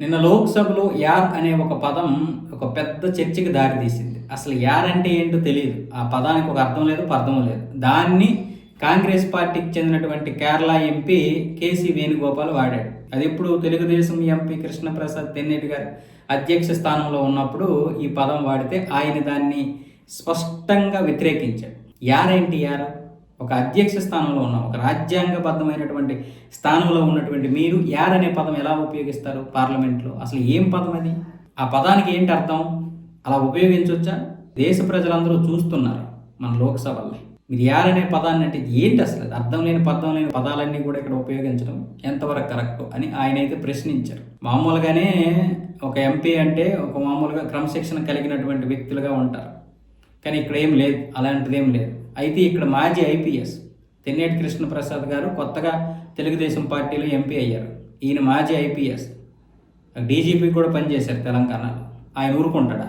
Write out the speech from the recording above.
నిన్న లోక్సభలో యార్ అనే ఒక పదం ఒక పెద్ద చర్చకి దారితీసింది. అసలు యార్ అంటే ఏంటో తెలియదు ఆ పదానికి ఒక అర్థం లేదు పర్థం లేదు. దాన్ని కాంగ్రెస్ పార్టీకి చెందినటువంటి కేరళ ఎంపీ కేసీ వేణుగోపాల్ వాడాడు. అది ఎప్పుడు తెలుగుదేశం ఎంపీ కృష్ణప్రసాద్ తెన్నేటి గారు అధ్యక్ష స్థానంలో ఉన్నప్పుడు ఈ పదం వాడితే ఆయన దాన్ని స్పష్టంగా వ్యతిరేకించాడు. యారేంటి యారా? ఒక అధ్యక్ష స్థానంలో ఉన్న ఒక రాజ్యాంగబద్ధమైనటువంటి స్థానంలో ఉన్నటువంటి మీరు యార్ అనే పదం ఎలా ఉపయోగిస్తారు పార్లమెంట్లో? అసలు ఏం పదం అది? ఆ పదానికి ఏంటి అర్థం? అలా ఉపయోగించవచ్చా దేశ ప్రజలందరూ చూస్తున్నారు మన లోక్సభలో మీరు యార్ అనే పదాన్ని అంటే ఏంటి అసలు? అర్థం లేని పదం లేని పదాలన్నీ కూడా ఇక్కడ ఉపయోగించడం ఎంతవరకు కరెక్ట్ అని ఆయన అయితే ప్రశ్నించారు. మామూలుగానే ఒక ఎంపీ అంటే ఒక మామూలుగా క్రమశిక్షణ కలిగినటువంటి వ్యక్తులుగా ఉంటారు. కానీ ఇక్కడ ఏం లేదు అలాంటిది ఏం లేదు. అయితే ఇక్కడ మాజీ ఐపీఎస్ తెన్నేటి కృష్ణప్రసాద్ గారు కొత్తగా తెలుగుదేశం పార్టీలో ఎంపీ అయ్యారు. ఈయన మాజీ ఐపీఎస్. డీజీపీ కూడా పనిచేశారు తెలంగాణలో. ఆయన ఊరుకుంటాడా?